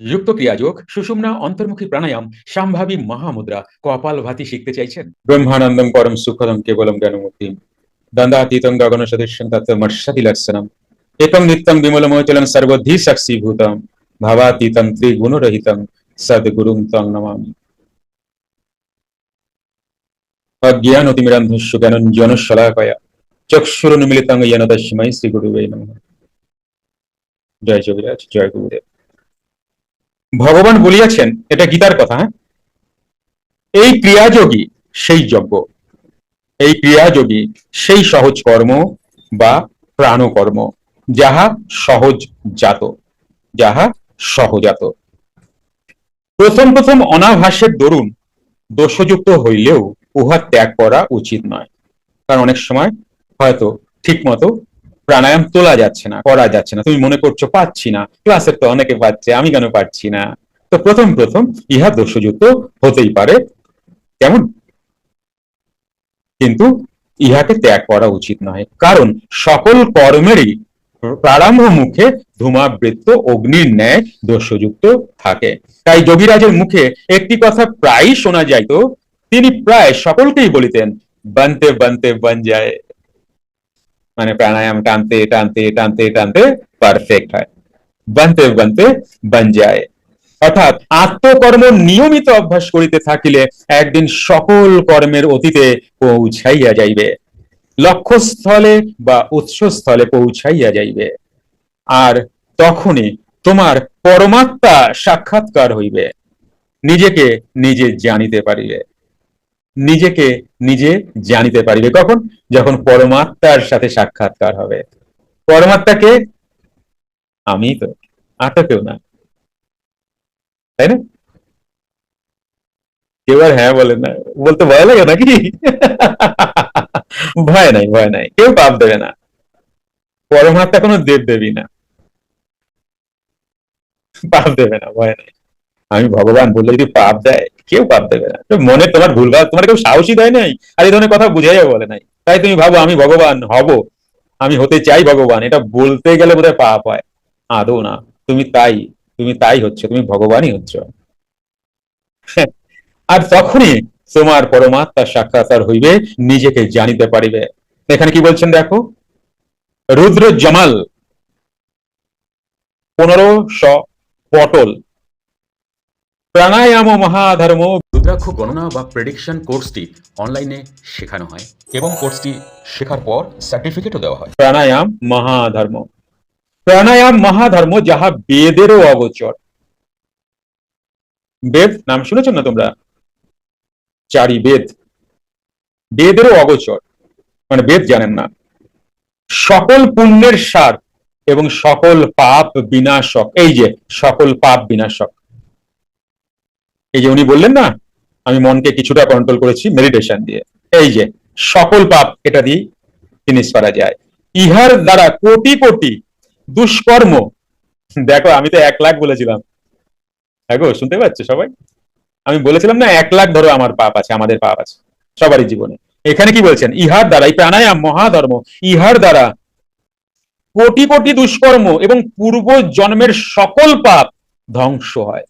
যুক্ত ক্রিয়াযোগ, সুষুমনা, অন্তর্মুখী প্রাণায়াম, সাম্ভাবী মহামুদ্রা, কপাল ভাতি শিখতে চাইছেন। ব্রহ্মানন্দম পরম সুখদম কেবলম জ্ঞানমুক্তিম দন্দাতীতং গগন সদৃশ্যম তত্ত্বমর্ষতি লক্ষণম। একম নিত্যম সর্বধি সর্বদ্ধি সাক্ষীভূতম ভাবাতীতম ত্রিগুণরহিতম। সদ্গুরুম তং নমামি। অজ্ঞানতিমিরান্ধস্য জ্ঞানঞ্জনশলাকয়া চক্ষুরুন্মিলিতং ইয়ন তস্মৈ শ্রীগুরুবে নমঃ। জয় যোগিরাজ জয় গুরুদেব। ভগবান বলিয়াছেন, এটা গীতার কথা হ্যাঁ? এই ক্রিয়াযোগী সেই যজ্ঞ। এই ক্রিয়াযোগী সেই সহজ কর্ম বা প্রাণকর্ম, যাহা সহজ জাত, যাহা সহজাত। প্রথম প্রথম অনাভাসের দরুন দোষযুক্ত হইলেও উহা ত্যাগ করা উচিত নয়। কারণ অনেক সময় হয়তো ঠিক মতো প্রাণায়াম তোলা যাচ্ছে না, করা যাচ্ছে না, তুমি মনে করছ পাচ্ছি না, ক্লাসের তো অনেকে পাচ্ছে, আমি কেন পাচ্ছি না? তো প্রথম প্রথম ইহা দোষযুক্ত হতেই পারে, কেমন? কিন্তু ইহাকে ত্যাগ করা উচিত নয়, কারণ সকল কর্মেরই প্রারম্ভ মুখে ধূমাবৃত্ত অগ্নির ন্যায় দোষযুক্ত থাকে। তাই যোগীরাজের মুখে একটি কথা প্রায়ই শোনা যাইত, তিনি প্রায় সকলকেই বলিতেন, বানতে বানতে বন যায়। মানে প্রাণায়াম টানতে টানতে টানতে টানতে পারফেক্ট হয়। বানতে বানতে বন যায় অর্থাৎ আত্মকর্ম নিয়মিত অভ্যাস করিতে থাকিলে একদিন সকল কর্মের অতীতে পৌঁছাইয়া যাইবে। লক্ষ্যস্থলে বা উৎসস্থলে পৌঁছাইয়া যাইবে। আর তখনই তোমার পরমাত্মা সাক্ষাৎকার হইবে। নিজেকে নিজে জানিতে পারিবে। নিজেকে নিজে জানিতে পারিবে। কখন? যখন পরমাত্মার সাথে সাক্ষাৎকার হবে। পরমাত্মাকে আমি তো, আর তো কেউ না। তাই না? কেউ আর হ্যাঁ বলে না। বলতে ভয় লাগে নাকি? ভয় নাই ভয় নাই। কেউ পাপ দেবে না। পরমাত্মা কোনো দেব দেবী না। পাপ দেবে না, ভয় নাই। আমি ভগবান বললে যদি পাপ দেয়, কেউ পাপ দেবে না। মনে তোমার ভুলভাল তোমার কেউ সাহসী দেয় নাই, আর এই ধরনের কথা বুঝাইও বলে নাই। তাই তুমি ভাবো, আমি ভগবান হব, আমি হতে চাই ভগবান, এটা বলতে গেলে বোধহয় পাপ হয়। আদৌ না, তুমি তাই তুমি তাই হচ্ছে, তুমি ভগবানই হচ্ছ। আর তখনই তোমার পরমাত্মার সাক্ষাৎকার হইবে, নিজেকে জানিতে পারিবে। এখানে কি বলছেন দেখো? রুদ্র জামাল পনেরো শ পটল। প্রাণায়াম মহাধর্ম। রুদ্রাক্ষ গণনা বা প্রেডিকশন কোর্সটি অনলাইনে শেখানো হয় এবং কোর্সটি শেখার পর সার্টিফিকেটও দেওয়া হয়। প্রাণায়াম মহাধর্ম। প্রাণায়াম মহাধর্ম যাহা বেদেরও অগোচর। বেদ নাম শুনেছ না তোমরা? চারি বেদ। বেদেরও অগোচর। মানে বেদ জানেন না। সকল পুণ্যের সার এবং সকল পাপ বিনাশক। এই যে সকল পাপ বিনাশক। এই যে উনি বললেন না, আমি মনকে কিছুটা কন্ট্রোল করেছি মেডিটেশন দিয়ে। এই যে সকল পাপ এটা দিয়ে ফিনিশ করা যায়। ইহার দ্বারা কোটি কোটি দুষ্কর্ম, দেখো আমি তো এক লাখ বলেছিলাম। দেখো শুনতে পাচ্ছ সবাই? আমি বলেছিলাম না, এক লাখ ধরো আমার পাপ আছে, আমাদের পাপ আছে, সবারই জীবনে। এখানে কি বলছেন? ইহার দ্বারা এই প্রাণায়াম, মহাধর্ম, ইহার দ্বারা কোটি কোটি দুষ্কর্ম এবং পূর্ব জন্মের সকল পাপ ধ্বংস হয়।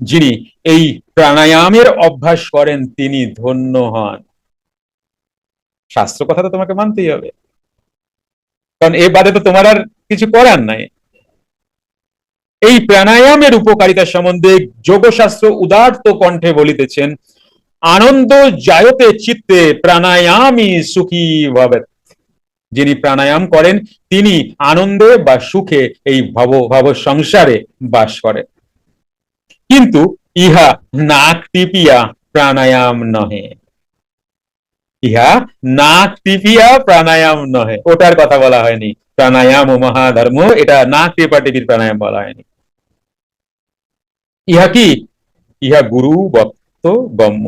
যিনি এই প্রাণায়ামের অভ্যাস করেন, তিনি ধন্য হন। শাস্ত্র কথা তো তোমাকে মানতেই হবে। কারণ এ বাদে তো তোমার আর কিছু করার নাই। এই প্রাণায়ামের উপকারিতা সম্বন্ধে যোগশাস্ত্র উদার্ত কণ্ঠে বলিতেছেন, আনন্দ জায়তে চিত্তে প্রাণায়ামই সুখী ভবেত যিনি প্রাণায়াম করেন, তিনি আনন্দে বা সুখে এই ভব ভব সংসারে বাস করেন। কিন্তু ইহা নাক টিপিয়া প্রাণায়াম নহে। ইহা নাক টিপিয়া প্রাণায়াম নহে। ওটার কথা বলা হয়নি। প্রাণায়াম ও মহাধর্ম, এটা নাক টিপা টিপির প্রাণায়াম বলা হয়নি। ইহা কি? ইহা গুরু বক্ত গম্য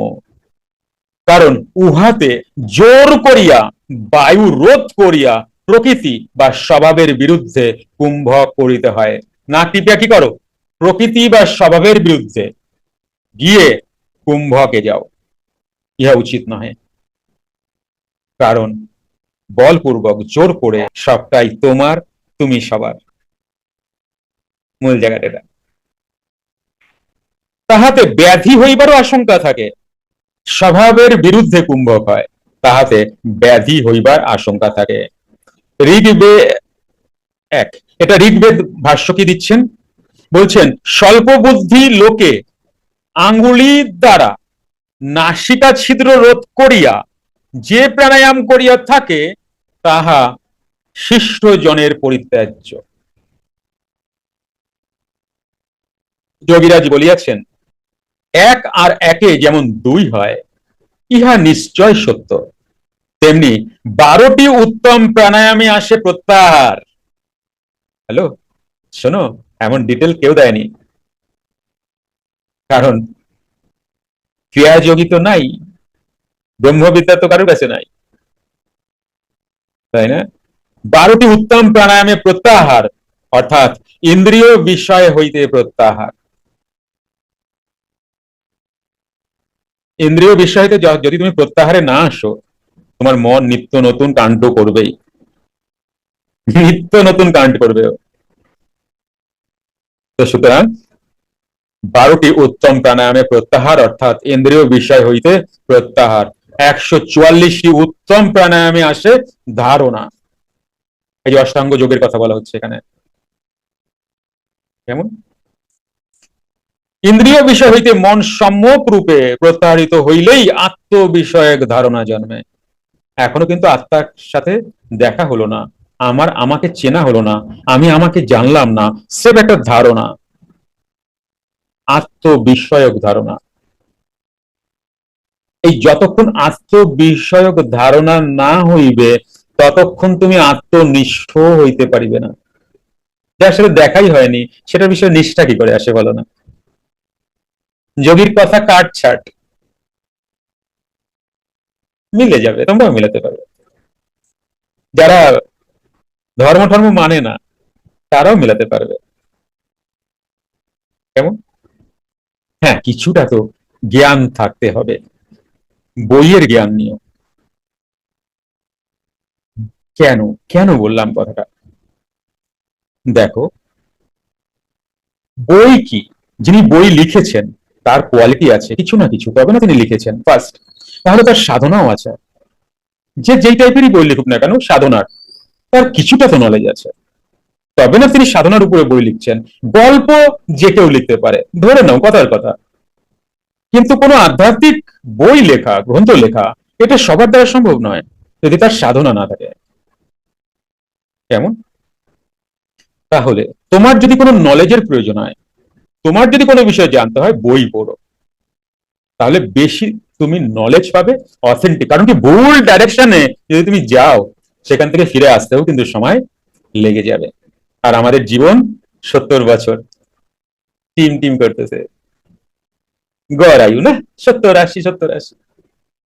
কারণ উহাতে জোর করিয়া, বায়ু রোধ করিয়া প্রকৃতি বা স্বভাবের বিরুদ্ধে কুম্ভ করিতে হয়। নাক টিপিয়া কি করো? প্রকৃতি বা স্বভাবের বিরুদ্ধে গিয়ে কুম্ভকে যাও। ইহা উচিত নহে। কারণ বলপূর্বক জোর করে সবটাই তোমার, তুমি সবার। মূল জায়গাটা তাহাতে ব্যাধি হইবারও আশঙ্কা থাকে। স্বভাবের বিরুদ্ধে কুম্ভক হয়, তাহাতে ব্যাধি হইবার আশঙ্কা থাকে। ঋগ্বে এক। এটা ঋগ্বেদ ভাষ্য কি দিচ্ছেন? বলছেন স্বল্প বুদ্ধি লোকে আঙ্গুলির দ্বারা নাসিকা ছিদ্র রোধ করিয়া যে প্রাণায়াম করিয়া থাকে, তাহা শিষ্ট জনের পরিত্যাজ্য। যোগীরাজ বলিয়াছেন, এক আর একে যেমন দুই হয়, ইহা নিশ্চয় সত্য। তেমনি বারোটি উত্তম প্রাণায়ামে আসে প্রত্যাহার। হ্যালো? শোনো, এমন ডিটেল কেউ দেয়নি। কারণ, ক্রিয়াযোগী তো নাই, ব্রহ্মবিদ্যা তো কারোর কাছে নাই। তাই না? বারোটি উত্তম প্রাণায়ামে প্রত্যাহার, অর্থাৎ ইন্দ্রিয় বিষয় হইতে প্রত্যাহার। ইন্দ্রিয় বিষয় হইতে যদি তুমি প্রত্যাহারে না আসো, তোমার মন নিত্য নতুন কাণ্ড করবেই। নিত্য নতুন কাণ্ড করবে। তো সুতরাং বারোটি উত্তম প্রাণায়ামে প্রত্যাহার অর্থাৎ ইন্দ্রিয় বিষয় হইতে প্রত্যাহার। একশো চুয়াল্লিশটি উত্তম প্রাণায়ামে আসে ধারণা। এই যে অষ্টাঙ্গ যোগের কথা বলা হচ্ছে এখানে। কেমন? ইন্দ্রিয় বিষয় হইতে মন সম্যক রূপে প্রত্যাহারিত হইলেই আত্ম বিষয়ক ধারণা জন্মে। এখনও কিন্তু আত্মার সাথে দেখা হলো না। আমার আমাকে চেনা হলো না, আমি আমাকে জানলাম না সেব একটা ধারণা। আত্মবিষয়ক ধারণা। এই যতক্ষণ আত্মবিষয়ক ধারণা না হইবে, ততক্ষণ তুমি আত্মনিষ্ঠ হইতে পারিবে না। যার সাথে দেখাই হয়নি সেটা বিষয়ে নিষ্ঠা কি করে আসে বলো না? যোগীর কথা কাট ছাট। মিলে যাবে, তোমরাও মিলাতে পারবে। যারা ধর্ম ধর্ম মানে না, তারাও মিলাতে পারবে। কেমন? হ্যাঁ কিছুটা তো জ্ঞান থাকতে হবে। বইয়ের জ্ঞান নিয়ে কেন? কেন বললাম কথাটা? দেখো, বই কি? যিনি বই লিখেছেন, তার কোয়ালিটি আছে, কিছু না কিছু তবে না তিনি লিখেছেন? ফার্স্ট তাহলে তার সাধনাও আছে। যে যেই টাইপেরই বই লিখুক না কেন, সাধনার। তার কিছুটা তো নলেজ আছে। তবে না তিনি সাধনার উপরে বই লিখছেন। গল্প যে কেউ লিখতে পারে। ধরে নাও, কথার কথা। কিন্তু কোনো আধ্যাত্মিক বই লেখা, গ্রন্থ লেখা, এটা সবার দ্বারা সম্ভব নয়, যদি তার সাধনা না থাকে। কেমন? তাহলে তোমার যদি কোনো নলেজের প্রয়োজন হয়, তোমার যদি কোনো বিষয় জানতে হয়, বই পড়ো। তাহলে বেশি তুমি নলেজ পাবে অথেন্টিক কারণ কি ভুল ডাইরেকশনে যদি তুমি যাও সেখান থেকে ফিরে আসতেও কিন্তু সময় লেগে যাবে। আর আমাদের জীবন সত্তর বছর। টিম টিম করতেছে। গড় আয়ু না? সত্তর আশি সত্তর আশি।